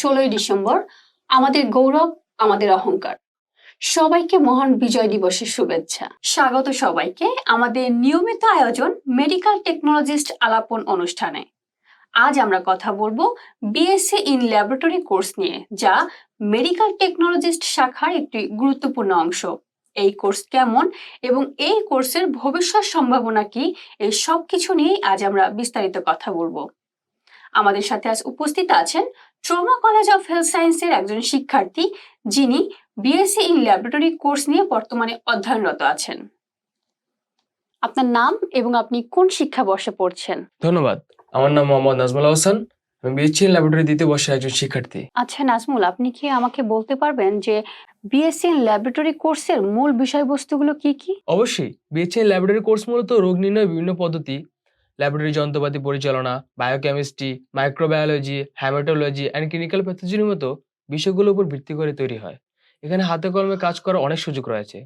ষোলোই ডিসেম্বর, আমাদের গৌরব, আমাদের অহংকার। সবাইকে মহান বিজয় দিবসের শুভেচ্ছা। স্বাগত সবাইকে আমাদের নিয়মিত আয়োজন মেডিকেল টেকনোলজিস্ট আলাপন অনুষ্ঠানে। আজ আমরা কথা বলব বিএসসি ইন ল্যাবরেটরি কোর্স নিয়ে, যা মেডিকেল টেকনোলজিস্ট শাখার একটি গুরুত্বপূর্ণ অংশ। এই কোর্স কেমন এবং এই কোর্সের ভবিষ্যৎ সম্ভাবনা কি, এই সব কিছু নিয়েই আজ আমরা বিস্তারিত কথা বলব। আমাদের সাথে আজ উপস্থিত আছেন ট্রমা কলেজ অফ হেলথ সায়েন্সের একজন শিক্ষার্থী যিনি বিএসসি ইন ল্যাবরেটরি কোর্স নিয়ে বর্তমানে অধ্যয়নরত আছেন। আপনার নাম এবং আপনি কোন শিক্ষাবর্ষে পড়ছেন? ধন্যবাদ। আমার নাম মোহাম্মদ নাজমুল হোসেন আমি বিএসসি ইন ল্যাবরেটরি দ্বিতীয় বর্ষের একজন শিক্ষার্থী। আচ্ছা নাজমুল আপনি কি আমাকে বলতে পারবেন যে বিএসসি ইন ল্যাবরেটরি কোর্সের মূল বিষয়বস্তুগুলো কি কি? অবশ্যই। বিএসসি ইন ল্যাবরেটরি কোর্স মূলত রোগ নির্ণয় বিভিন্ন পদ্ধতি ল্যাবরেটরি যন্ত্রপাতি পরিচালনা biochemistry microbiology haematology and clinical প্যাথোলজির মতো বিষয়গুলোর উপর ভিত্তি করে তৈরি হয়। এখানে হাতে কলমে কাজ করার অনেক সুযোগ রয়েছে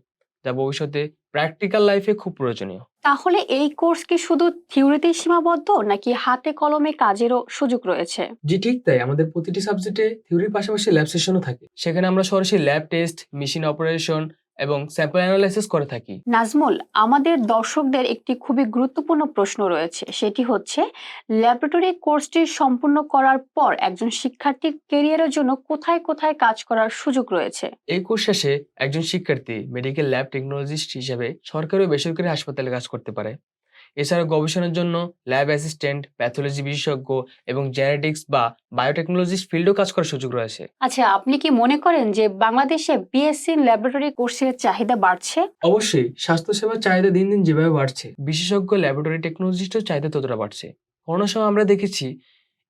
যা ভবিষ্যতে প্র্যাকটিক্যাল লাইফে খুব প্রয়োজনীয়। তাহলে এই কোর্স কি শুধু থিওরিতেই সীমাবদ্ধ নাকি হাতে কলমে কাজেরও সুযোগ রয়েছে? জি ঠিক তাই। আমাদের প্রতিটি সাবজেক্টে থিওরির পাশাপাশি ল্যাব সেশনও থাকে। সেখানে আমরা সরাসরি ল্যাব টেস্ট মেশিন অপারেশন এবং স্যাম্পল অ্যানালাইসিস করে থাকি। নাজমুল আমাদের দর্শকদের একটি খুবই গুরুত্বপূর্ণ প্রশ্ন রয়েছে। সেটি হচ্ছে ল্যাবরেটরি কোর্সটি সম্পূর্ণ করার পর একজন শিক্ষার্থীর কেরিয়ারের জন্য কোথায় কোথায় কাজ করার সুযোগ রয়েছে? এই কোর্স শেষে একজন শিক্ষার্থী মেডিকেল ল্যাব টেকনোলজিস্ট হিসেবে সরকারি ও বেসরকারি হাসপাতালে কাজ করতে পারে। এছাড়া গবেষণার জন্য ল্যাব অ্যাসিস্ট্যান্ট প্যাথোলজি বিশেষজ্ঞ এবং জেনেটিক্স বা বায়োটেকনোলজিস্ট ফিল্ডেও কাজ করার সুযোগ রয়েছে। আচ্ছা আপনি কি মনে করেন যে বাংলাদেশে বিএসসি ল্যাবরেটরি কোর্সের চাহিদা বাড়ছে? অবশ্যই স্বাস্থ্যসেবার চাহিদা দিন দিন যেভাবে বাড়ছে বিশেষজ্ঞ ল্যাবরেটরি টেকনোলজিস্টের চাহিদা ততটা বাড়ছে। করোনার সময় আমরা দেখেছি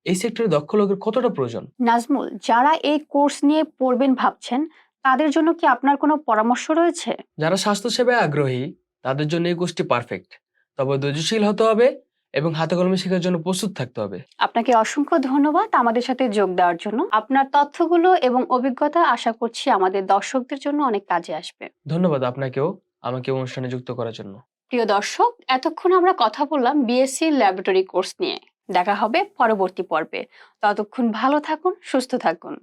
এই সেক্টরে দক্ষ লোকের কতটা প্রয়োজন? নাজমুল যারা এই কোর্স নিয়ে পড়বেন ভাবছেন তাদের জন্য কি আপনার কোনো পরামর্শ রয়েছে? যারা স্বাস্থ্যসেবায় আগ্রহী তাদের জন্য এই কোর্সটি পারফেক্ট তবে ধৈর্যশীল হতে হবে এবং হাতে কলমে শেখার জন্য প্রস্তুত থাকতে হবে। আপনাকে অসংখ্য ধন্যবাদ আমাদের সাথে যোগ দেওয়ার জন্য। আপনার তথ্যগুলো এবং অভিজ্ঞতা আশা করছি আমাদের দর্শকদের জন্য অনেক কাজে আসবে। ধন্যবাদ আপনাকেও আমাকে অনুষ্ঠানে যুক্ত করার জন্য। প্রিয় দর্শক এতক্ষণ আমরা কথা বললাম বিএসসি ল্যাবরেটরি কোর্স নিয়ে। দেখা হবে পরবর্তী পর্বে। ততক্ষণ ভালো থাকুন সুস্থ থাকুন।